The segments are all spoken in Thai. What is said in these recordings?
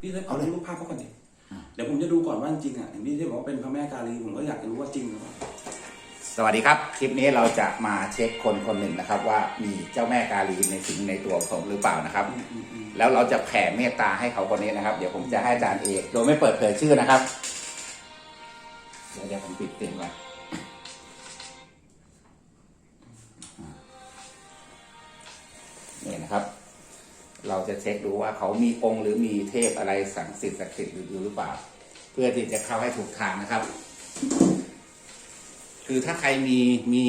พี่เทพเอาเอาเลยรูปภาพเขาก่อนดิเดี๋ยวผมจะดูก่อนว่าจริงๆอะอย่างพี่เทพบอกว่าเป็นพระแม่กาลีผมก็อยากจะรู้ว่าจริงหรือเปล่าสวัสดีครับ คลิปนี้เราจะมาเช็คคนคนหนึ่งนะครับ ว่ามีเจ้าแม่กาลีในสิงในตัวผมหรือเปล่านะครับอืมอืมอืมแล้วเราจะแผ่เมตตาให้เขาคนนี้นะครับ เดี๋ยวผมจะให้อาจารย์เอกโดยไม่เปิดเผยชื่อนะครับเดี๋ยวเดี๋ยวผมปิดเสียงไว้นี่นะครับ เราจะเช็คดูว่าเขามีองค์หรือมีเทพอะไรสังสิทธิ์ศักดิ์สิทธิ์อยู่หรือเปล่า เพื่อที่จะเข้าให้ถูกทางนะครับ คือถ้าใครมีมี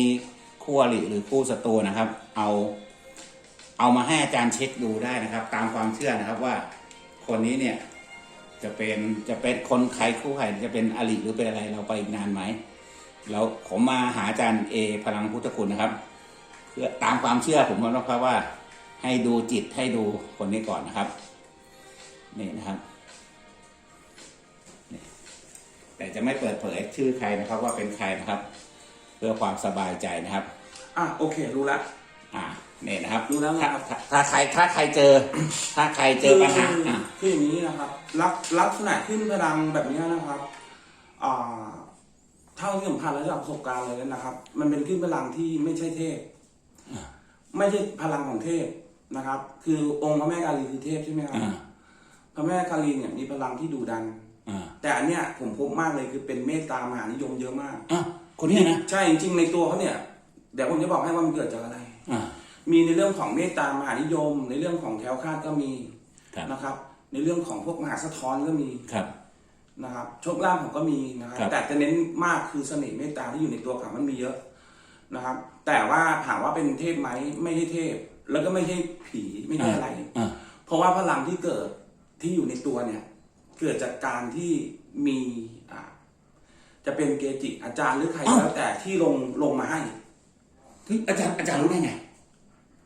คู่อริหรือคู่ศัตรูนะครับ เอา เอามาให้อาจารย์เช็คดูได้นะครับ ตามความเชื่อนะครับว่าคนนี้เนี่ยจะเป็นจะเป็นคนใครคู่ใครจะเป็นอริหรือเป็นอะไรเราไปอีกนานไหมแล้วผมมาหาอาจารย์เอพลังพุทธคุณนะครับ เพื่อตามความเชื่อผมนะครับว่า ให้ดูจิตให้ดูคนนี้ก่อนนะครับ นี่นะครับนี่แต่จะไม่เปิดเผยชื่อใครนะครับว่าเป็นใครนะครับ เพื่อความสบายใจนะครับ อะโอเค รู้ละอ่าเนี่ยนะครับดูแล้วนะครับถ้าถ้าถ้าใครถ้าใครเจอ ถ้าใครเจอปัญหาคืออะคืออย่างนี้นะครับลักลักษณะขึ้นพลังแบบนี้นะครับอ่าเท่าที่สัมผัสและจากประสบการณ์เลยนะครับ มันเป็นขึ้นพลังที่ไม่ใช่เทพไม่ใช่พลังของเทพ นะครับ คือองค์พระแม่กาลีคือเทพใช่ไหมครับอ่าพระแม่กาลีเนี่ยมีพลังที่ดุดันอ่าแต่อันเนี้ยผมพบมากเลยคือเป็นเมตตามหานิยมเยอะมากอะคนนี้นะใช่จริงๆในตัวเขาเนี่ยเดี๋ยวผมจะบอกให้ว่ามันเกิดจากอะไรอ่ามีในเรื่องของเมตตามหานิยม ในเรื่องของแคล้วคลาดก็มีครับนะครับ ในเรื่องของพวกมหาสะท้อนก็มีครับนะครับโชคลาภผมก็มีนะครับครับ แต่จะเน้นมากคือเสน่ห์เมตตาที่อยู่ในตัวเขามันมีเยอะนะครับ แต่ว่าถามว่าเป็นเทพไหมไม่ใช่เทพ แล้วก็ไม่ใช่ผีไม่ใช่อะไร อ่าเพราะว่าพลังที่เกิดที่อยู่ในตัวเนี่ย เกิดจากการที่มีอ่าจะเป็นเกจิอาจารย์หรือใครก็แล้วแต่ที่ลงลงมาให้เฮ้ยอาจารย์อาจารย์รู้ได้ไง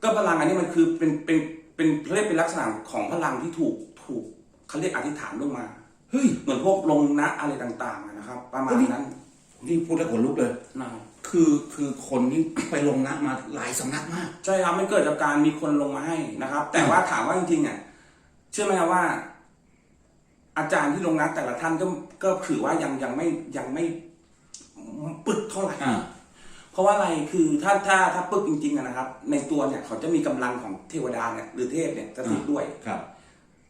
ก็พลังอันนี้มันคือเป็นเป็นเป็นเขาเรียกเป็นลักษณะของพลังที่ถูกถูกเขาเรียกอธิษฐานลงมา เฮ้ยเหมือนพวกลงนะอะไรต่างๆอะนะครับ ประมาณนั้นนี่พูดแล้วขนลุกเลย นะครับ คือคือคนที่ไปลงนักมาหลายสำนักมาก ใช่ครับมันเกิดจากการมีคนลงมาให้นะครับ แต่ว่าถามว่าจริงๆอะเชื่อไหมครับว่า อาจารย์ที่ลงนะแต่ละท่านก็ก็ถือว่ายังยังไม่ยังไม่ปึกเท่าไหร่อ่า เพราะว่าอะไรคือถ้าถ้าถ้าปึกจริงๆอะนะครับ ในตัวเนี่ยเขาจะมีกำลังของเทวดาเนี่ยหรือเทพเนี่ยสถิตด้วยครับ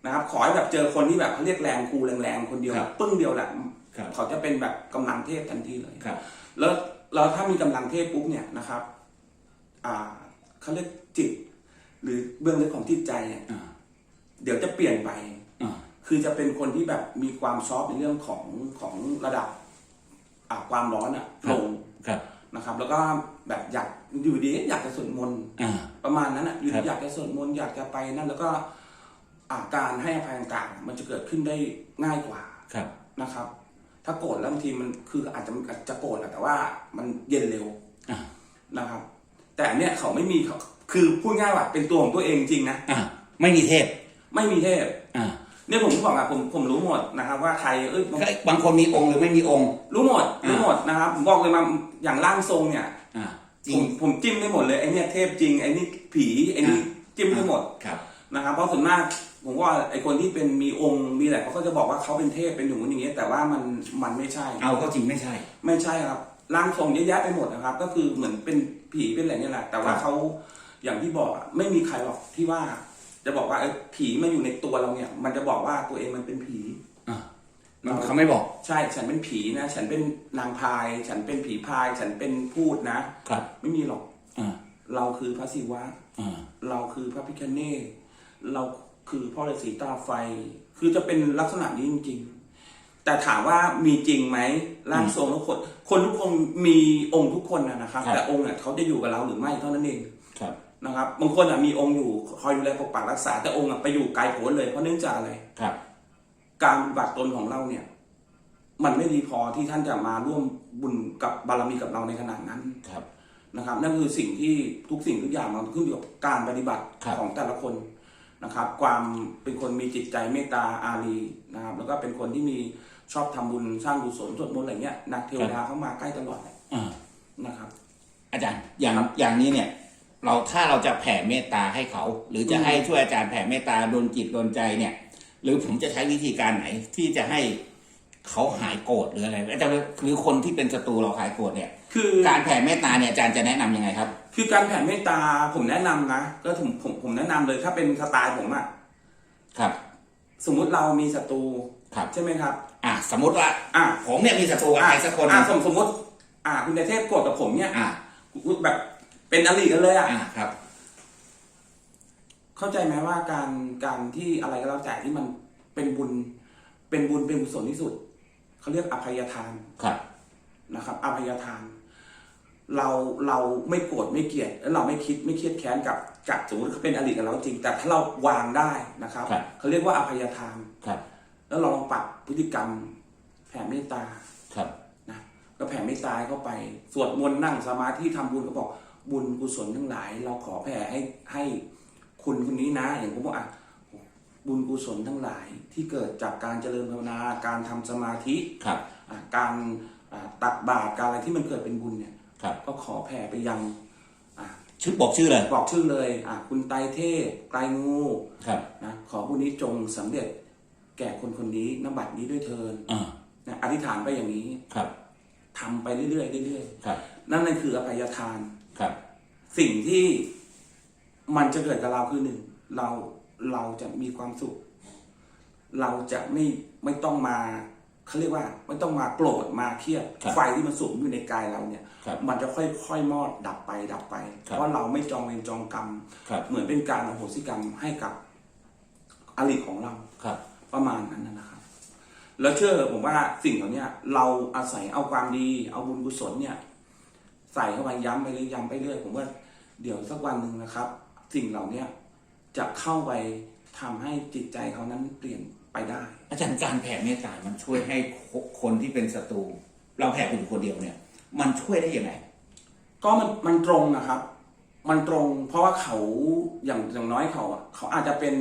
นะครับ ขอให้แบบเจอคนที่แบบเขาเรียกแรงครูแรงๆคนเดียวครับปึ้งเดียวแหละครับ เขาจะเป็นแบบกำลังเทพทันทีเลย ครับ แล้ว แล้วถ้ามีกำลังเทพปุ๊บเนี่ยนะครับอ่าเขาเรียกจิต หรือเบื้องลึกของจิตใจเนี่ยอ่าเดี๋ยวจะเปลี่ยนไปอ่าคือจะเป็นคนที่แบบมีความซอฟต์ในเรื่องของของระดับอ่าความร้อนอะลงครับนะครับ แล้วก็แบบอยากอยู่ดีอยากจะสวดมนต์อ่าประมาณนั้นอะอยู่ครัดีบอยากจะสวดมนต์อยากจะไปนั่นแล้วก็อาการให้อภัยต่างๆมันจะเกิดขึ้นได้ง่ายกว่าครับนะครับ ถ้าโกรธแล้วบางทีมันคืออาจจะอาจจะโกรธอะแต่ว่ามันเย็นเร็วอ่านะครับ แต่อันเนี่ยเขาไม่มีเขาคือพูดง่ายว่าเป็นตัวของตัวเองจริงนะอ่าไม่มีเทพ ไม่มีเทพอ่าเนี่ยผมบอกอะผมผมรู้หมดนะครับ ว่าใครเอ้ยผมบางคนมีองค์หรือไม่มีองค์ รู้หมดรู้หมดนะครับผมบอกเลยมาอย่างร่างทรงเนี่ยอ่าจผริงมผมจิ้มได้หมดเลยไอ้เนี่ยเทพจริงไอ้นี่ผีไอ้นี่จิ้มได้หมดครับ นะครับ เพราะส่วนมากผมว่าไอ้คนที่เป็นมีองค์มีอะไรเขาก็จะบอกว่าเขาเป็นเทพเป็นหนูนอย่างเงี้ยแต่ว่ามันมันไม่ใช่ เอาก็จริงไม่ใช่ ไม่ใช่ครับร่างทรงเยอะแยะไปหมดนะครับ ก็คือเหมือนเป็นผีเป็นอะไรเนี่ยแหละแต่ว่าครับเขาอย่างที่บอกอะไม่มีใครหรอกที่ว่า จะบอกว่าเอ้ยผีมาอยู่ในตัวเราเนี่ย มันจะบอกว่าตัวเองมันเป็นผีอ่ามันเขาไม่บอก ใช่ฉันเป็นผีนะ ฉันเป็นนางพาย ฉันเป็นผีพาย ฉันเป็นพูดนะครับ ไม่มีหรอกอ่าเราคือพระศิวะอ่าเราคือพระพิคเนต เราคือพ่อฤาษีตาไฟ คือจะเป็นลักษณะนี้จริงๆ แต่ถามว่ามีจริงไหมร่างทรงทุกคน คนทุกคนมีองค์ทุกคนนะนะครับ แต่องค์เนี่ยเขาจะอยู่กับเราหรือไม่เท่านั้นเองครับนะครับบางคนอะมีองค์อยู่คอยดูแลปกปักรักษา แต่องค์อะไปอยู่ไกลโพ้นเลยเพราะเนื่องจากอะไรครับการปฏิบัติตนของเราเนี่ย มันไม่ดีพอที่ท่านจะมาร่วมบุญกับบารมีกับเราในขนาดนั้นครับนะครับ นั่นคือสิ่งที่ทุกสิ่งทุกอย่างมันขึ้นอยู่กับการปฏิบัติครับของแต่ละคน นะครับ ความเป็นคนมีจิตใจเมตตาอารีนะครับ แล้วก็เป็นคนที่มีชอบทำบุญสร้างกุศลสวดมนต์อะไรเงี้ยนักเทวดาเข้ามาใกล้ตลอดเลยอ่านะครับ อาจารย์อย่างอย่างนี้เนี่ย เราถ้าเราจะแผ่เมตตาให้เขา หรือจะอืมให้ช่วยอาจารย์แผ่เมตตาโดนจิตโดนใจเนี่ย หรือผมจะใช้วิธีการไหนที่จะให้ เขาหายโกรธหรืออะไรอาจารย์หรือคนที่เป็นศัตรูเราหายโกรธเนี่ย คือการแผ่เมตตาเนี่ยอาจารย์จะแนะนำยังไงครับ คือการแผ่เมตตาผมแนะนำนะก็ผมผมผมแนะนำเลยถ้าเป็นสไตล์ผมอะครับ สมมุติเรามีศัตรูครับใช่ไหมครับ อะสมมติว่า อะผมเนี่ยมีศัตรูกับใครสักคนหอะนึ่งสมสมมติ อะคุณนายเทพโกรธกับผมเนี่ย อะแบบเป็นอริกันเลยอะอะครับ เข้าใจไหมว่าการการที่อะไรก็แล้วแต่ที่มันเป็นบุญ เป็นบุญเป็นกุศลที่สุด เขาเรียกอภัยทานครับนะครับอภัยทาน เราเราไม่โกรธไม่เกลียดแล้วเราไม่คิดไม่เครียดแค้นกับกับสมมติเขาเป็นอริกับเราจริง แต่ถ้าเราวางได้นะครับครับเขาเรียกว่าอภัยทานครับ แล้วเราลองปรับพฤติกรรมแผ่เมตตาครับนะก็แผ่เมตตาให้เข้าไป สวดมนต์นั่งสมาธิทำบุญก็บอกบุญกุศลทั้งหลาย เราขอแผ่ให้ให้คุณคนนี้นะ อย่างผมบอกอะ บุญกุศลทั้งหลายที่เกิดจากการเจริญภาวนาการทำสมาธิครับอะการอะตักบาตรการอะไรที่มันเกิดเป็นบุญเนี่ยครับก็ขอแผ่ไปยังอะชื่อบอกชื่อเลยบอกชื่อเลยอะคุณไตรเทพไกลงูครับนะขอบุญนี้จงสำเร็จแก่คนคนนี้นบัตรนี้ด้วยเทินอ่านะอธิษฐานไปอย่างนี้ครับทำไปเรื่อยๆเรื่อยครับๆนั่นนั่นคืออภัยทานครับ สิ่งที่มันจะเกิดกับเราคือหนึ่งเรา เราจะมีความสุข เราจะไม่ไม่ต้องมาเขาเรียกว่าไม่ต้องมาโกรธมาเครียดครับไฟที่มันสูงอยู่ในกายเราเนี่ยครับมันจะค่อยๆมอดดับไปดับไปครับเพราะเราไม่จองเวรจองกรรมครับเหมือนเป็นการอโหสิกรรมให้กับอริของเราครับประมาณนั้นนะนะครับ แล้วเชื่อผมว่าสิ่งเหล่านี้เราอาศัยเอาความดี เอาบุญกุศลเนี่ย ใส่เข้าไปย้ำไปเรื่อยย้ำไปเรื่อยผมว่าเดี๋ยวสักวันหนึ่งนะครับ สิ่งเหล่านี้ จะเข้าไปทำให้จิตใจเขานั้นเปลี่ยนไปได้ อาจารย์การแผ่เมตตา มันช่วยให้คนที่เป็นศัตรู เราแผ่คนอยู่คนเดียวเนี่ย มันช่วยได้ยังไง ก็มันมันตรงนะครับ มันตรงเพราะว่าเขาอย่างอย่างน้อยเขาอะเขาอาจจะเป็น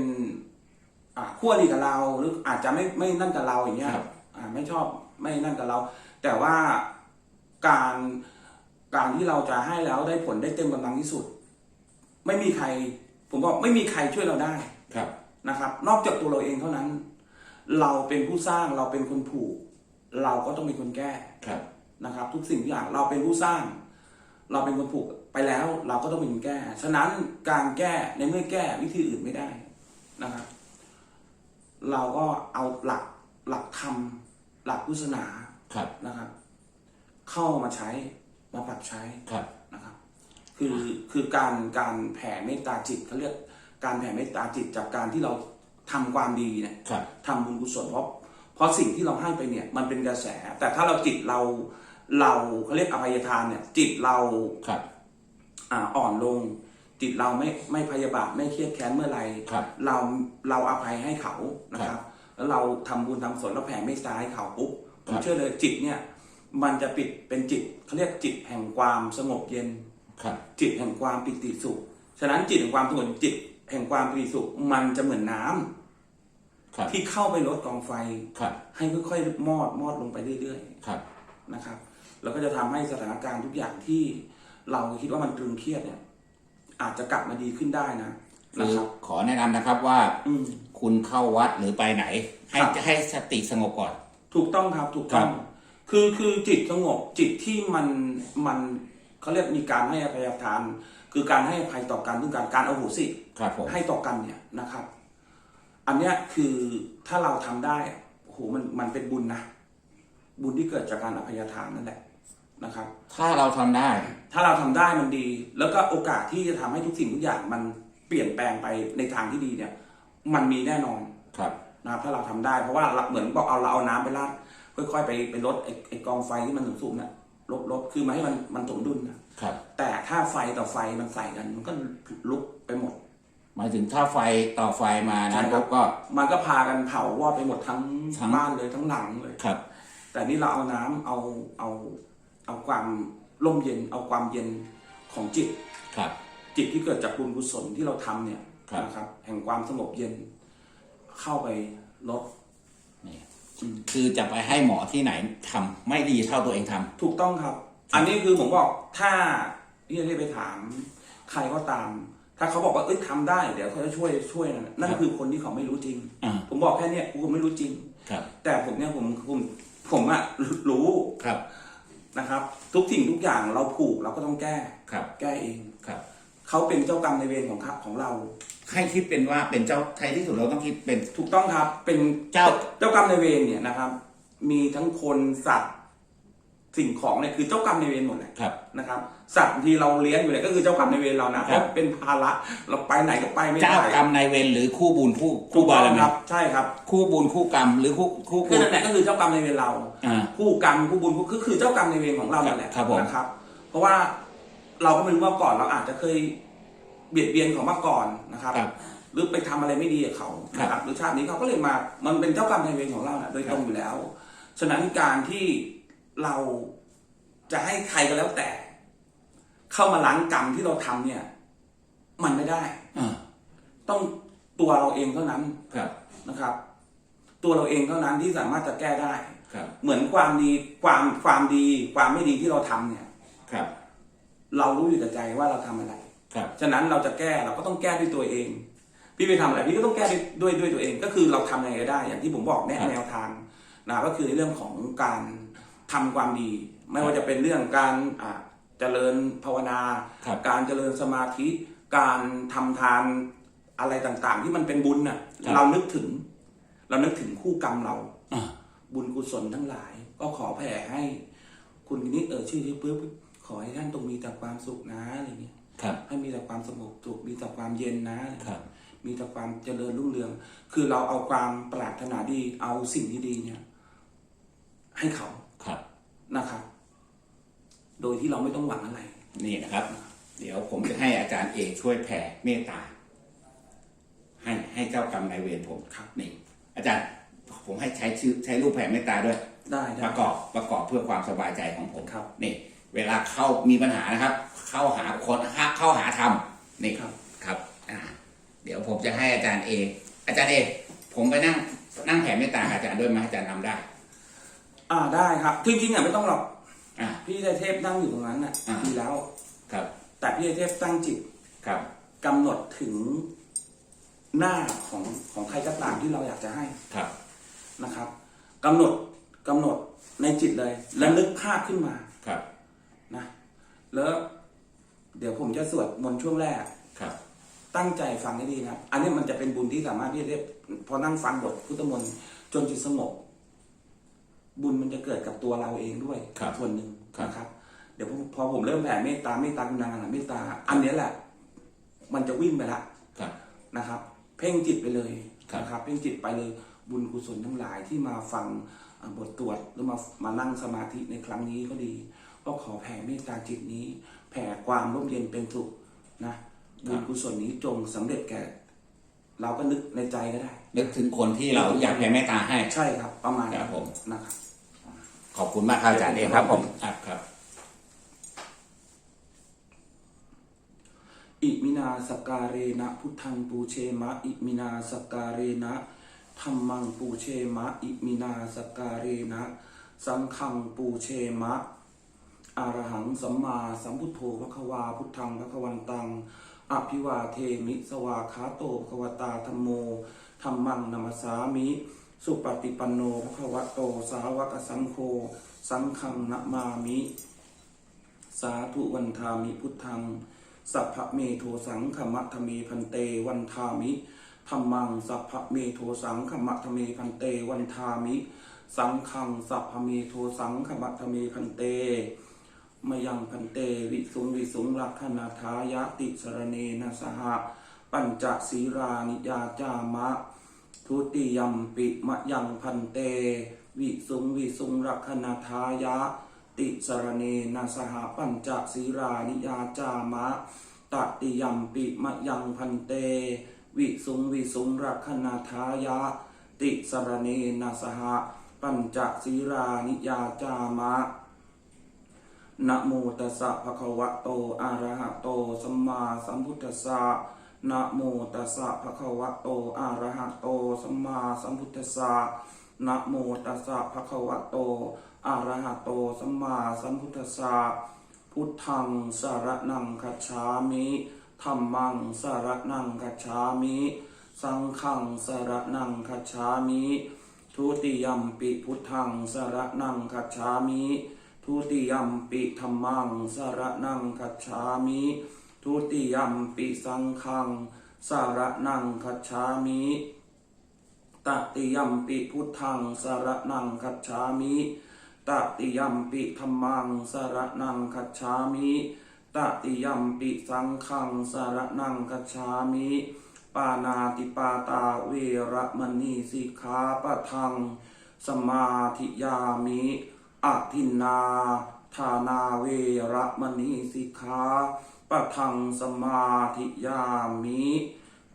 อ่าขั้วดีกับเราหรืออาจจะไม่ไม่นั่นกับเราอย่างเงี้ยครับอ่าไม่ชอบไม่นั่นกับเรา แต่ว่าการการที่เราจะให้แล้วได้ผลได้เต็มกำลังที่สุด ไม่มีใคร ผมบอกไม่มีใครช่วยเราได้ครับนะครับ นอกจากตัวเราเองเท่านั้น เราเป็นผู้สร้างเราเป็นคนผูก เราก็ต้องเป็นคนแก้ครับนะครับ ทุกสิ่งทุกอย่างเราเป็นผู้สร้าง เราเป็นคนผูกไปแล้ว เราก็ต้องเป็นคนแก้ ฉะนั้นการแก้ในเมื่อแก้วิธีอื่นไม่ได้นะครับ เราก็เอาหลักหลักธรรมหลักพุทธศาสนาครับนะครับ เข้ามาใช้มาปรับใช้ครับนะ ครับคือคือการการแผ่เมตตาจิตเขาเรียกการแผ่เมตตาจิตจากการที่เราทำความดีเนี่ยครับทำบุญกุศลเพราะเพราะสิ่งที่เราให้ไปเนี่ยมันเป็นกระแส แต่ถ้าเราจิตเราเราเขาเรียกอภัยทานเนี่ย จิตเราครับอ่าอ่อนลง จิตเราไม่ไม่พยาบาทไม่เครียดแค้นเมื่อไหรครับเราเราอภัยให้เขานะครับ แล้วเราทำบุญทำสนแล้วแผ่เมตตาให้เขาปุ๊บผครัมบเชื่อเลยจิตเนี่ย มันจะปิดเป็นจิตเขาเรียกจิตแห่งความสงบเย็นครับ จิตแห่งความปิติสุข ฉะนั้นจิตแห่งความสงบจิตแห่งความปิติสุข มันจะเหมือนน้ำครับที่เข้าไปลดกองไฟครับให้ค่อยๆมอดมอดลงไปเรื่อยครับๆนะครับ แล้วก็จะทำให้สถานการณ์ทุกอย่างที่เราคิดว่ามันตรึงเครียดเนี่ย อาจจะกลับมาดีขึ้นได้นะคืนะอครับขอแนะนำนะครับว่าอืมคุณเข้าวัดหรือไปไหน ให้ครับจะให้สติสงบก่อน ถูกต้องครับถูกต้องครับคือคือจิตสงบจิตที่มันมัน เขาเรียกมีการให้อภัยทาน คือการให้อภัยต่อกันด้วยการการเอาโหสิครับผมให้ต่อกันเนี่ยนะครับ อันเนี้ยคือถ้าเราทำได้อะโอ้โหมันมันเป็นบุญนะบุญที่เกิดจากการอภัยทานนั่นแหละนะครับ ถ้าเราทำได้ ถ้าเราทำได้มันดี แล้วก็โอกาสที่จะทำให้ทุกสิ่งทุกอย่างมันเปลี่ยนแปลงไปในทางที่ดีเนี่ย มันมีแน่นอนครับนะครับถ้าเราทำได้เพราะว่าเราเหมือนบอกเอาเราเอาน้ำไปราดค่อยๆไปไปลดไอ้ไอ้กองไฟที่มันสูงๆน่ะ ลดลดคือมาให้มันมันสมดุลนะครับ แต่ถ้าไฟต่อไฟมันใส่กัน มันก็ลุกไปหมดหมายถึงถ้าไฟต่อไฟมาใช่นะครับก็ มันก็พากันเผาวอดไปหมดทั้งทั้ง บ้านเลยทั้งหลังเลย ครับ แต่นี่เราเอาน้ำเอาเอาเอาความร่มเย็น เอาความเย็นของจิต ครับ จิตที่เกิดจากบุญกุศลที่เราทำเนี่ยครับ นะครับ แห่งความสงบเย็น เข้าไปลดนี่อืม คือจะไปให้หมอที่ไหนทำไม่ดีเท่าตัวเองทำถูกต้องครับ อันนี้คือผมบอกถ้าที่จะไปถาม ใครก็ตามถ้าถ้าเขาบอกว่าเอ้ยทำได้เดี๋ยวเขาจะช่วยช่วยนั่นนั่นครับคือคนที่เขาไม่รู้จริงอ่าผมบอกแค่เนี้ยกูไม่รู้จริงครับ แต่ผมเนี่ยผมผมผมอะรู้ครับนะครับ ทุกสิ่งทุกอย่างเราผูกเราก็ต้องแก้ครับ แก้เองครับเขาเป็นเจ้ากรรมในายเวรของครับของเรา ให้คิดเป็นว่าเป็นเจ้าไทยที่สุดเราต้องคิดเป็น ถูกต้องครับ เป็นเจ้า เจ้ากรรมในายเวรเนี่ยนะครับ มีทั้งคนสัตว์สิ่งของเนี่ยคือเจ้ากรรมในายเวรหมดเลยครับนะครับ สัตว์ที่เราเลี้ยงอยู่เนี่ยก็คือเจ้ากรรมในายเวรเรานะเพครับราะเป็นภาระเราไปไหนก็ไปไม่ได้เจ้ากรรมนายเวรหรือคู่บุญคู่ถูคู่กบาต้อรงมีครับใช่ครับคู่บุญคู่กรรมหรือคู่คู่คือคู่นั่นแหละก็คือเจ้ากรรมในายเวรเรา อ่าคู่กรรมคู่บุญคู่คือคือเจ้ากรรมในายเวรของเรานั่นแหละครับผม นะครับ เพราะว่าเราก็ไม่รู้ว่าก่อนเราอาจจะเคย เบียดเบียนเขามาก่อนนะครับ ครับ หรือไปทำอะไรไม่ดีกับเขานะคครัรับบหรือชาตินี้เขาก็เลยมามันเป็นเจ้ากรรมนายเวรของเราน่ะโดยตรงอยู่แล้ว ฉะนั้นการที่เราจะให้ใครก็แล้วแต่ เข้ามาล้างกรรมที่เราทำเนี่ย มันไม่ได้ อ่าต้องตัวเราเองเท่านั้นครับนะครับ ตัวเราเองเท่านั้นที่สามารถจะแก้ได้ ครับเหมือนความดีความความดี ความไม่ดีที่เราทำเนี่ย ครับ เรารู้อยู่แต่ใจว่าเราทำอะไร ครับฉะนั้นเราจะแก้เราก็ต้องแก้ด้วยตัวเอง พี่ไปทำอะไรพี่ก็ต้องแก้ด้วยด้วยด้วยตัวเอง ก็คือเราทำยังไงก็ได้ อย่างที่ผมบอกแนะครับ แนวทางนะก็คือในเรื่องของการทำความดี ไม่ว่าจะเป็นเรื่องการอ่าเจริญภาวนา ครับการเจริญสมาธิ การทำทานอะไรต่างๆ ที่มันเป็นบุญน่ะครับ เรานึกถึง เรานึกถึงคู่กรรมเรา อ่าบุญกุศลทั้งหลาย ก็ขอแผ่ให้ คุณนิดเออชื่อที่ปุ๊บขอให้ท่านตรงมีแต่ความสุขนะอะไรเงี้ย ครับให้มีแต่ความสงบสุขมีแต่ความเย็นนะครับ มีแต่ความเจริญรุ่งเรือง คือเราเอาความปรารถนาดี เอาสิ่งที่ดีเนี่ย ให้เขาครับนะครับ โดยที่เราไม่ต้องหวังอะไร นี่นะครับ เดี๋ยวผมจะให้อาจารย์เอกช่วยแผ่เมตตา ให้ให้เจ้ากรรมนายเวรผมครับนี่ อาจารย์ผมให้ใช้ชื่อใช้รูปแผ่เมตตาด้วย ได้ปได้ระกอบประกอบเพื่อความสบายใจของผมครับนี่ เวลาเข้ามีปัญหานะครับ เข้าหาคนเข้าหาธรรมนี่ครับครับอ่าเดี๋ยวผมจะให้อาจารย์เอกอาจารย์เอกผมไปนั่งนั่งแผ่เมตตากับอาจารย์ด้วยไหมอาจารย์ทำได้ อ่าได้ครับจริงๆอะไม่ต้องหรอกอ่าพี่เทพนั่งอยู่ตรงนั้นน่ะอ่าดีแล้ว ครับ แต่พี่เทพตั้งจิตครับกำหนดถึงหน้าของของใครก็ตามที่เราอยากจะให้ครับนะครับกำหนดกำหนดในจิตเลย แล้วนึกภาพขึ้นมาครับนะแล้ว เดี๋ยวผมจะสวดมนต์ช่วงแรก ครับ ตั้งใจฟังให้ดีนะครับ อันนี้มันจะเป็นบุญที่สามารถที่จะได้พอนั่งฟังบทพุทธมนต์จนจิตสงบ บุญมันจะเกิดกับตัวเราเองด้วยครับส่วนหนึ่งครับ นะครับ เดี๋ยวผมพอผมเริ่มแผ่เมตตาเมตตากรุณาเมตตา อันเนี้ยแหละ มันจะวิ่งไปละ ครับ นะครับเพ่งจิตไปเลยครับ นะครับเพ่งจิตไปเลยบุญกุศลทั้งหลายที่มาฟังอ่าบทตรวจหรือมามานั่งสมาธิในครั้งนี้ก็ดี ก็ขอแผ่เมตตาจิตนี้ แผ่ความร่มเย็นเป็นสุขนะบุญกุศลนี้จงสำเร็จแก่ เราก็นึกในใจก็ได้ นึกถึงคนที่เราอยากแผ่เมตตาให้ใช่ครับ ประมาณครับผมนะครับขอบคุณมากครับอาจารย์เอกครับผมครับครับ อิมินาสกการเรนะพุทธังปูเชมะ อิมินาสกการเรนะธรรมังปูเชมะ อิมินาสกการเรนะ สังฆังปูเชมะ อารหังสัมมาสัมพุทโธพระควาพุทธังพระควันตังอภิวาเทมิสวาคาโตภควตาธรรมโมธรรมังนัมสสามิ สุปฏิปันโนภควโต สาวกสังโฆสังฆังนะมามิ สาธุวันทามิพุทธัง สัพพะเมโทสังขมัทเมพันเตวันทามิธรรมังสัพพะเมโทสังขมัทเมพันเตวันทามิ สังฆังสัพพะเมโทสังขมัทเมพันเต มยังพันเตวิสุงวิสุงลักขณาทายะติสรเนนะสหะปัญจศีรานิยาจามะ ทุติยมปิมะยังพันเต วิสุงวิสุงรักขณาทายะ ติสรเนนะสหะปัญจศีรานิยาจามะตติยมปิมะยังพันเต วิสุงวิสุงรักขณาทายะ ติสรเนนะสหะปัญจศีรานิยาจามะ นะโมตัสสะภะคะวะโต อะระหะโต สัมมาสัมพุทธัสสะนะโมตัสสะภะคะวะโต อะระหะโต สัมมาสัมพุทธัสสะนะโมตัสสะภะคะวะโต อะระหะโต สัมมาสัมพุทธัสสะพุทธังสารนังคัจฉามิธรรมังสารนังคัจฉามิ สังฆังสารนังคัจฉามิ ทุติยมปิพุทธังสารนังคัจฉามิ ทุติยมปิธรรมังสารนังคัจฉามิทุติยมปิสังฆังสารนังคัจฉามิตติยมปิพุทธังสารนังคัจฉามิตติยมปิธรรมังสารนังคัจฉามิตติยมปิสังฆังสารนังคัจฉามิปานาติปาตาเวรมณีสิกขาปะทัง สมาธิยามิ อะทินนาทานาเวระมณีสิกขาปะทังสมาธิยามิ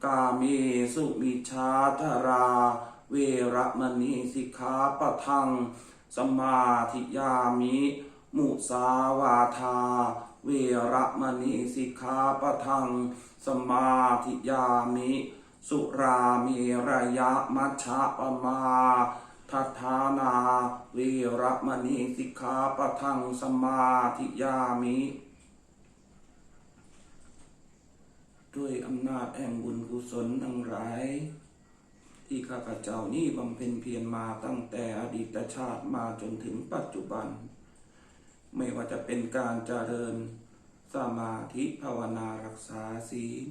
กาเมสุมิชาธรา เวระมณีสิกขาปะทังสมาธิยามิ มุสาวาทา เวระมณีสิกขาปะทังสมาธิยามิ สุราเมระยะมัชฌะปมา ทัฏฐานาเวระมณีสิกขาปะทังสมาธิยามิ ด้วยอำนาจแห่งบุญกุศลทั้งหลายที่ข้าพเจ้านี้บำเพ็ญเพียรมาตั้งแต่อดีตชาติมาจนถึงปัจจุบัน ไม่ว่าจะเป็นการเจริญสมาธิภาวนารักษาศีล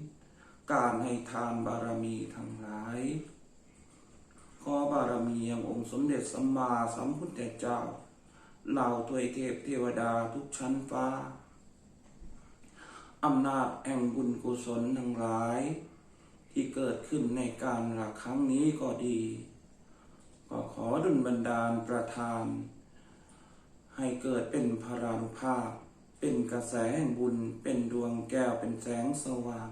การให้ทานบารมีทั้งหลาย ขอบารมีอย่างองค์สมเด็จสัมมาสัมพุทธเจ้า เหล่าทวยเทพเทวดาทุกชั้นฟ้า อำนาจแห่งบุญกุศลทั้งหลาย ที่เกิดขึ้นในการละครั้งนี้ก็ดี ก็ขอดุลบันดาลประทาน ให้เกิดเป็นพลานุภาพ เป็นกระแสแห่งบุญเป็นดวงแก้วเป็นแสงสว่าง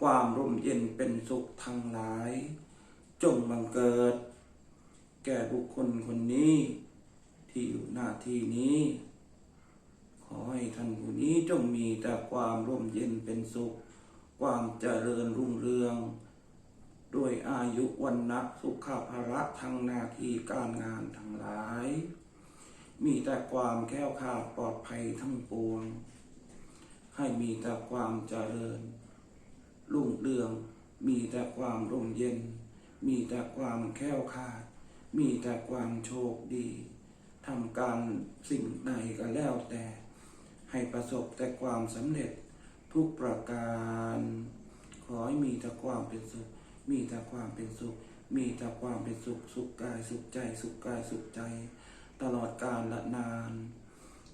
ความร่มเย็นเป็นสุขทั้งหลาย จงบังเกิด แก่บุคคลคนนี้ ที่อยู่หน้าที่นี้ ขอให้ท่านผู้นี้จงมีแต่ความร่มเย็นเป็นสุข ความเจริญรุ่งเรือง ด้วยอายุวันนะสุขภาระทางหน้าที่การงานทั้งหลาย มีแต่ความแค้วคลาดปลอดภัยทั้งปวง ให้มีแต่ความเจริญรุ่งเรืองมีแต่ความร่มเย็น มีแต่ความแค้วคาด มีแต่ความโชคดีทำการสิ่งใดก็แล้วแต่ ให้ประสบแต่ความสำเร็จทุกประการ ขอให้มีแต่ความเป็นสุข มีแต่ความเป็นสุข มีแต่ความเป็นสุข สุขกายสุขใจ สุขกายสุขใจ ตลอดกาลละนาน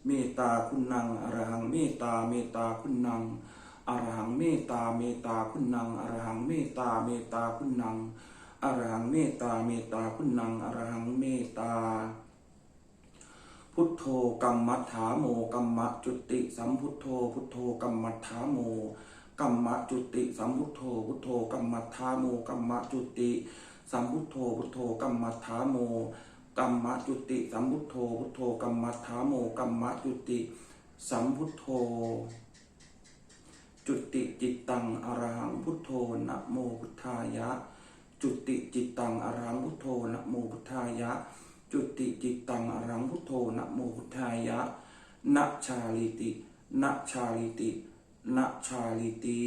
เมตตาคุณนังอรหังเมตตาเมตตาคุณนังอรหังเมตตาเมตตาคุณนังอรหังเมตตาเมตตาคุณนัง อรหังเมตตาเมตตาคุนังอรหังเมตตา พุทโธกัมมัฏฐาโมกัมมะจุติ สัมพุทโธ พุทโธกัมมัฏฐาโมกัมมะจุติ สัมพุทโธ พุทโธกัมมัฏฐาโมกัมมะจุติสัมพุทโธพุทโธกัมมัฏฐาโมกัมมะจุติ สัมพุทโธพุทโธกัมมัฏฐาโมกัมมะจุติสัมพุทโธ จุติจิตตังอรหังพุทโธนะโมพุทธายะ จุติจิตตังอรหังพุทโธนะโมพุทธายะ จุติจิตตังอรหังพุทโธนะโมพุทธายะนะชาลิตินะชาลิตินะชาลิติ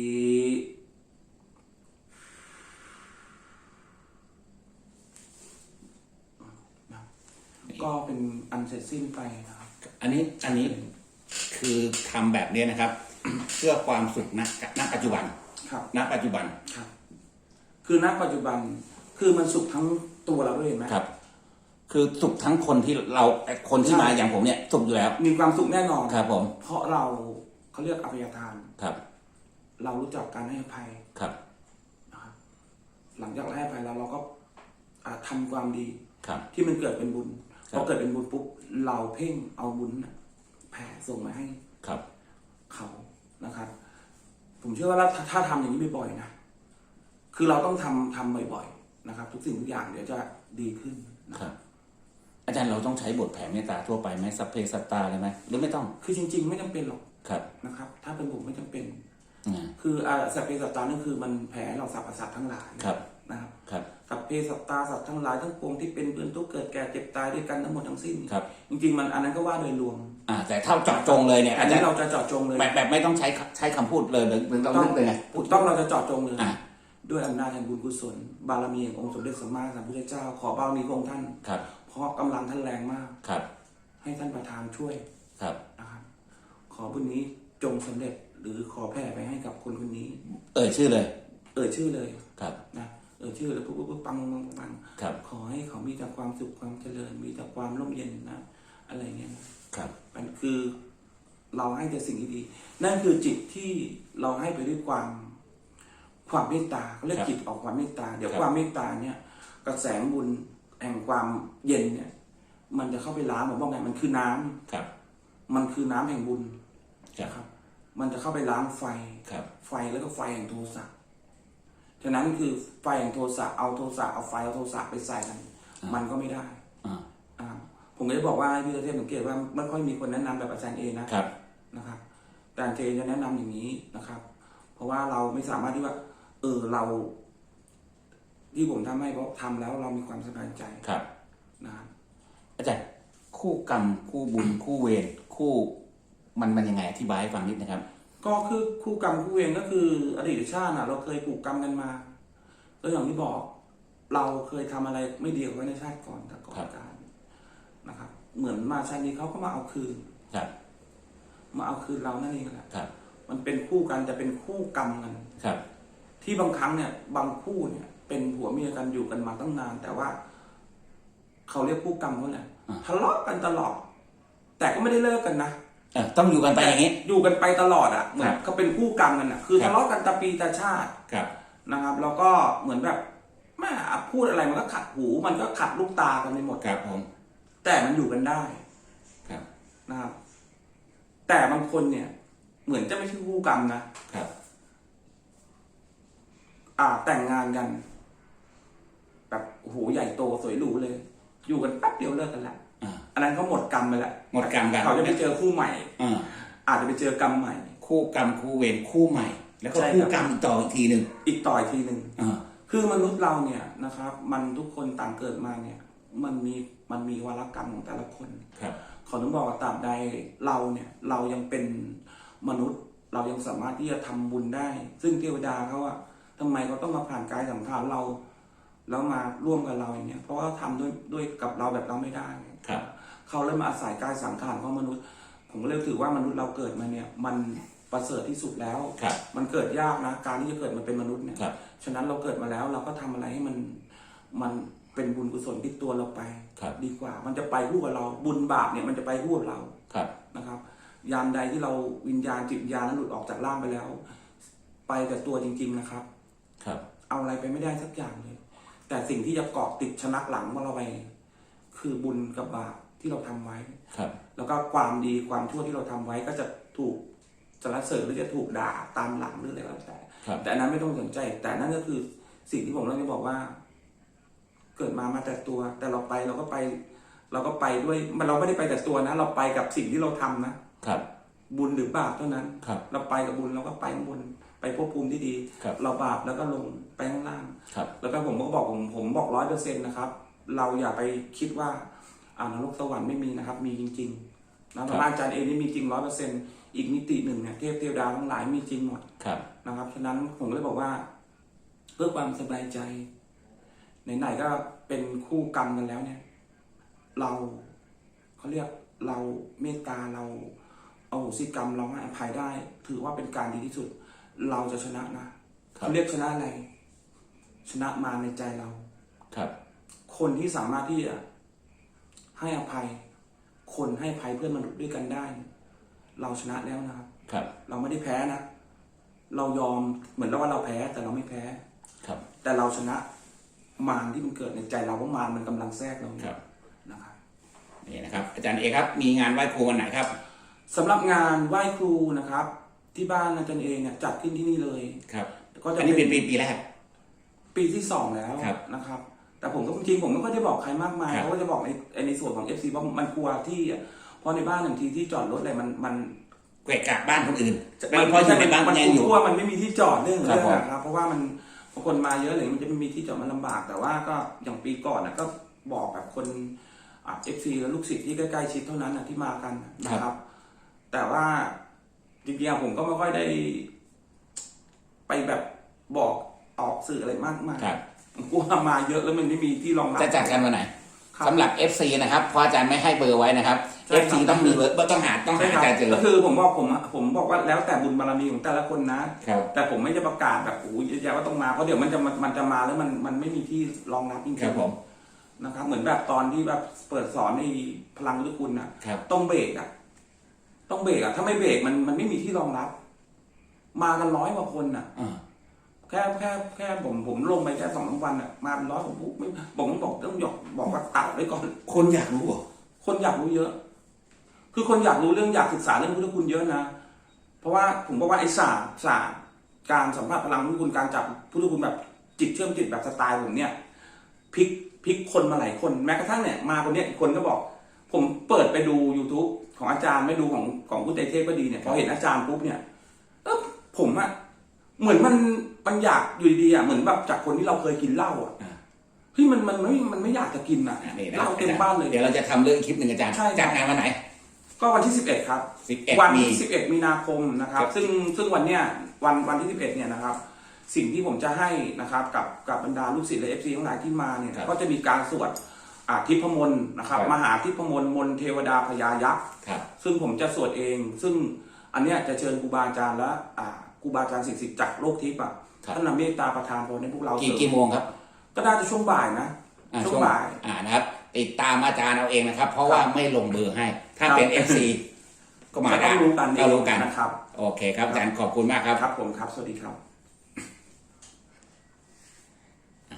ก็เป็นอันเสร็จสิ้นไปนะครับอันนี้อันนี้คือทำแบบนี้นะครับ เพื่อความสุขณณปัจจุบันครับณปัจจุบันครับ คือณปัจจุบันคือมันสุขทั้งตัวเราด้วยเห็นไหมครับ คือสุขทั้งคนที่เราคนที่ใช่มาอย่างผมเนี่ยสุขอยู่แล้ว มีความสุขแน่นอนครับ ผม เพราะเราเขาเรียกอภัยทานครับ เรารู้จักการให้อภัยครับนะครับ หลังจากให้อภัยแล้วเราก็อ่าทำความดีครับ ที่มันเกิดเป็นบุญคพรับอเกิดเป็นบุญปุ๊บเราเพ่งเอาบุญน่ะแผ่ส่งมาให้ครับ เขานะครับ ผมเชื่อว่าถ้าถ้าทำอย่างนี้บ่อยๆนะ คือเราต้องทำทำบ่อยๆนะครับ ทุกสิ่งทุกอย่างเดี๋ยวจะดีขึ้นนะครับ อาจารย์เราต้องใช้บทแผ่เมตตาทั่วไปไหมสัพเพสัตตาเลยไหมหรือไม่ต้อง คือจริง ๆ ไม่จำเป็นหรอกครับนะครับ ถ้าเป็นผมไม่จำเป็นอ่าคืออาสัพเพสัตตานั่นคือมันแผ่ให้เราสรรพสัตว์ทั้งหลายครับนะครับครับสัพเพสัตตาสัตว์ทั้งหลายทั้งปวงที่เป็นเพื่อนทุกข์เกิดแก่เจ็บตายด้วยกันทั้งหมดทั้งสิ้นครับจริงๆมันอันนั้นก็ว่าโดยรวมอ่าแต่ถ้าเจาะจงเลยเนี่ยอัอานจารนี้ย์เราจะเจาะจงเลยแบบแบบไม่ต้องใช้ใช้คำพูดเลยหรือหรือเรานึกเลยไงถูกต้องเราจะเจาะจงเลยอ่า ด้วยอำนาจแห่งบุญกุศล บารมีแห่งองค์สมเด็จสัมมาสัมพุทธเจ้า ขอบารมีพระองค์ท่าน ครับ เพราะกำลังท่านแรงมาก ครับ ให้ท่านประทานช่วยครับนะครับ ขอบุญนี้จงสำเร็จหรือขอแผ่ไปให้กับคนคนนี้ เอ่ยชื่อเลย เอ่ยชื่อเลยครับ นะเอ่ยชื่อแล้วปุ๊บปุ๊บปุ๊บปังปังปังปังครับ ขอให้เขามีแต่ความสุขความเจริญ มีแต่ความร่มเย็นนะอะไรเงี้ยนะครับ มันคือเราให้แต่สิ่งที่ดี นั่นคือจิตที่เราให้ไปด้วยความ ความเมตตาเขาเรียกครับจิตออกความเมตตา เดี๋ยวครับความเมตตาเนี่ยกระแสบุญแห่งความเย็นเนี่ย มันจะเข้าไปล้างผมบอกไงมันคือน้ำครับ มันคือน้ำแห่งบุญครับนะครับ มันจะเข้าไปล้างไฟครับ ไฟแล้วก็ไฟแห่งโทสะฉะนั้นคือไฟแห่งโทสะเอาโทสะเอาไฟเอาโทสะไปใส่กันมันก็ไม่ได้อ่าอ่าผมก็จะบอกว่าให้พี่เทพสังเกตว่าไม่ค่อยมีคนแนะนำแบบอาจารย์เอนะครับนะครับ แต่อาจารย์เอจะแนะนำอย่างนี้นะครับ เพราะว่าเราไม่สามารถที่ว่า เออเรา ที่ผมทำให้เพราะทำแล้วเรามีความสบายใจครับนะครับอาจารย์คู่กรรมคู่บุญคู่เวรคู่มันมันยังไงอธิบายให้ฟังนิดนะครับ ก็คือคู่กรรมคู่เวรก็คือ อดีตชาติน่ะ เราเคยผูกกรรมกันมาก็อย่างที่บอก เราเคยทำอะไรไม่ดีเอาไว้ในชาติก่อนแต่ก่อนครับการนะครับ เหมือนมาชาตินี้เขาก็มาเอาคืนครับมาเอาคืนเรานั่นเองแหละครับมันเป็นคู่กันแต่เป็นคู่กรรมกันครับ ที่บางครั้งเนี่ยบางคู่เนี่ยเป็นผัวเมียกันอยู่กันมาตั้งนาน แต่ว่าเขาเรียกคู่กรรมเขาแหละทะเลาะกันตลอด แต่ก็ไม่ได้เลิกกันนะเออต้องอยู่กันไปอย่างนี้ อยู่กันไปตลอดอะเหมือนครับเขาเป็นคู่กรรมกันอะ คือครับทะเลาะกันตะปีตาชาติครับนะครับ แล้วก็เหมือนแบบแม่พูดอะไรมันก็ขัดหู มันก็ขัดลูกตากันไปหมดครับผมแต่มันอยู่กันได้ครับนะครับ แต่บางคนเนี่ย เหมือนจะไม่ใช่คู่กรรมนะครับ อ่าแต่งงานกัน แบบโอ้โหใหญ่โตสวยหรูเลย อยู่กันแป๊บเดียวเลิกกันละอ่า อันนั้นเขาหมดกรรมไปแล้วหมดกรรมกัน เขาจะไปเจอคู่ใหม่ อ่าอาจจะไปเจอกรรมใหม่ คู่กรรมคู่เวรคู่ใหม่ แล้วก็ใช่ครับ คู่กรรมต่ออีกทีหนึ่งอีกต่ออีกทีหนึ่งอ่าคือมนุษย์เราเนี่ยนะครับ มันทุกคนต่างเกิดมาเนี่ย มันมีมันมีวาระกรรมของแต่ละคน ครับเขาถึงบอกว่าตราบใดเราเนี่ยเรายังเป็นมนุษย์ เรายังสามารถที่จะทำบุญได้ ซึ่งเทวดาเขาอะ ทำไมเขาต้องมาผ่านกายสังขารเราแล้วมาร่วมกับเราอย่างเงี้ยเพราะว่าทำด้วยด้วยกับเราแบบเราไม่ได้ครับเขาเลยมาอาศัยกายสังขารของมนุษย์ ผมก็เลยถือว่ามนุษย์เราเกิดมาเนี่ย มันประเสริฐที่สุดแล้วครับมันเกิดยากนะ การที่จะเกิดมาเป็นมนุษย์เนี่ยครับฉะนั้นเราเกิดมาแล้วเราก็ทำอะไรให้มันมันเป็นบุญกุศลติดตัวเราไปครับดีกว่า มันจะไปคู่กับเรา บุญบาปเนี่ยมันจะไปคู่กับเราครับนะครับ ยามใดที่เราวิญญาณจิตวิญญาณนั้นหลุดออกจากร่างไปแล้ว ไปแต่ตัวจริง ๆนะครับครับ เอาอะไรไปไม่ได้สักอย่างเลย แต่สิ่งที่จะเกาะติดชะนักหลังว่าเราไป คือบุญกับบาปที่เราทำไว้ครับ แล้วก็ความดีความชั่วที่เราทำไว้ก็จะถูกสรรเสริญหรือจะถูกด่าตามหลังหรืออะไรก็แล้วแต่ครับแต่อันนั้นไม่ต้องสนใจ แต่นั่นก็คือสิ่งที่ผมเล่าจะบอกว่า เกิดมามาแต่ตัว แต่เราไปเราก็ไป เราก็ไปด้วยมันเราไม่ได้ไปแต่ตัวนะ เราไปกับสิ่งที่เราทำนะครับ บุญหรือบาปเท่านั้น ครับเราไปกับบุญเราก็ไปข้างบนไปภพภูมิที่ดี ครับเราบาปแล้วก็ลงไปข้างล่าง ครับแล้วก็ผมก็บอกผมผมบอกร้อยเปอร์เซ็นต์นะครับ เราอย่าไปคิดว่าอ่านรกสวรรค์ไม่มีนะครับ มีจริงๆนะพระอาจารย์เองนี่มีจริงร้อยเปอร์เซ็นต์อีกมิติหนึ่งเนี่ยเทพเทวดาทั้งหลายมีจริงหมดครับ นะครับ ฉะนั้นผมก็เลยบอกว่า เพื่อความสบายใจไหนๆก็เป็นคู่กรรมกันแล้วเนี่ย เราเขาเรียกเราเมตตาเราเอาโหสิกรรมเราให้อภัยได้ ถือว่าเป็นการดีที่สุด เราจะชนะนะครับเขาเรียกชนะอะไร ชนะมาในใจเรา ครับ คนที่สามารถที่จะให้อภัย คนให้อภัยเพื่อนมนุษย์ด้วยกันได้ เราชนะแล้วนะครับ ครับ เราไม่ได้แพ้นะเรายอมเหมือนว่าเราแพ้แต่เราไม่แพ้ ครับ แต่เราชนะมารที่มันเกิดในใจเราเพราะมารมันกำลังแทรกเราอยู่ครับนะครับนี่นะครับ อาจารย์เอกครับ มีงานไหว้ครูวันไหนครับ สำหรับงานไหว้ครูนะครับ ที่บ้านอาจารย์เองเนี่ยจัดขึ้นที่นี่เลย ครับ ก็จะอันนี้เป็เป็นนปีปีแรก ปีที่สองแล้วครับนะครับ แต่ผมก็จริงๆผมไม่ค่อยได้บอกใครมากมายครับ เขาก็จะบอกในในส่วนของ FC ว่ามันกลัวที่อะเพราะในบ้านหนึ่งทีที่จอดรถอะไรมันมัน เกะกะบ้านคนอื่นไม่พออยู่ในบ้านมันยังอยู่กลัวมันไม่มีที่จอดเรื่องครับเรื่องผมอะครับ เพราะว่ามันผคนมาเยอะเลยมันจะไม่มีที่จอดมันลำบาก แต่ว่าก็อย่างปีก่อนนะก็บอกแบบคนเอฟซีและลูกศิษย์ที่ใกล้ๆชิดเท่านั้นนะที่มากันนะครับ แต่ว่าจริงๆผมก็ไม่ค่อยได้ ไปแบบบอกออกสื่ออะไรมากมายครับ ผมกลัวมาเยอะแล้วมันไม่มีที่รองรับ จะจัดกันวันไหนครับสำหรับ FC นะครับเพราะอาจารย์ไม่ให้เบอร์ไว้นะครับ ใช่ครับ FC ต้องมีเบอร์ต้องหาต้องหาใช่คอารับจารย์เจอก็คือผมบอกผมผมบอกว่าแล้วแต่บุญบารมีของแต่ละคนนะ ครับ แต่ผมไม่จะประกาศแบบโอ้ยเยอะแยะว่าต้องมาเพราะเดี๋ยวมันจะมันมันจะมาแล้วมันมันไม่มีที่รองรับจริงครับผม ๆนะครับ เหมือนแบบตอนที่แบบเปิดสอนในพลังพุทธคุณอะ ครับ ต้องเบรกอะ ต้องเบรกอะถ้าไม่เบรกมันมันไม่มีที่รองรับ มากันร้อยกว่าคนอะอ่าแค่แค่แค่ผมผมลงไปแค่สองสามวันอะมาเป็นร้อยผมปุ๊บไม่ผมบอกต้องหยอกบอกว่าตัดไว้ก่อน คนอยากรู้เหรอคนอยากรู้เยอะ คือคนอยากรู้เรื่องอยากศึกษาเรื่องพุทธคุณเยอะนะเพราะว่าผมบอกว่าไอ้ศาสตร์ศาสตร์การสัมผัสพลังพุทธคุณการจับพุทธคุณแบบจิตเชื่อมจิตแบบสไตล์ผมเนี่ยพลิกพลิกคนมาหลายคนแม้กระทั่งเนี่ยมาคนเนี้ยอีกคนก็บอก ผมเปิดไปดู youtube ของอาจารย์ไม่ดูของของคุณไตรเทพก็ดีเนี่ยพอเห็นอาจารย์ปุ๊บเนี่ยเออผมอะเหมือนมันมันอยากอยู่ดีๆอะเหมือนแบบจากคนที่เราเคยกินเหล้าอะอ่าเฮ้ยมันมันไม่มันไม่อยากจะกินอะอะนี่นะเหล้าเต็มบ้านเลย เดี๋ยวเราจะทำเรื่องคลิปหนึ่งอาจารย์ใช่ครับ จัดงานวันไหน ก็วันที่ 11 ครับ 11วันมี ที่11 มีนาคมนะครับ ครับซึ่งซึ่งวันเนี้ยวันวันที่ 11 เนี่ยนะครับ สิ่งที่ผมจะให้นะครับ กับกับบรรดาลูกศิษย์และเอฟซีทั้งหลายที่มาเนี่ยครับ ก็จะมีการสวด อ่าทิพมนต์นะครับ ครับมหาทิพมนต์มนต์เทวดาพญายักษ์ครับซึ่งผมจะสวดเอง ซึ่งอันเนี้ยจะเชิญครูบาอาจารย์และอ่าครูบาอาจารย์ศิษย์จากโลกทิพย์อะครับ ท่านนำเมตตาประทานพรให้พวกเรากี่เสริกี่โมงครับก็น่าจะช่วงบ่ายนะ อ่าช่วงบ่าย อ่านะครับ ติดตามอาจารย์เอาเองนะครับ เพราะว่าไม่ลงเบอร์ให้ ถ้าเป็น ครับ FC ก็มาก็ได้ต้องรู้กันก็รู้กัน นะครับ โอเคครับอาจารย์ขอบคุณมากครับ ครับผมครับ สวัสดีครับ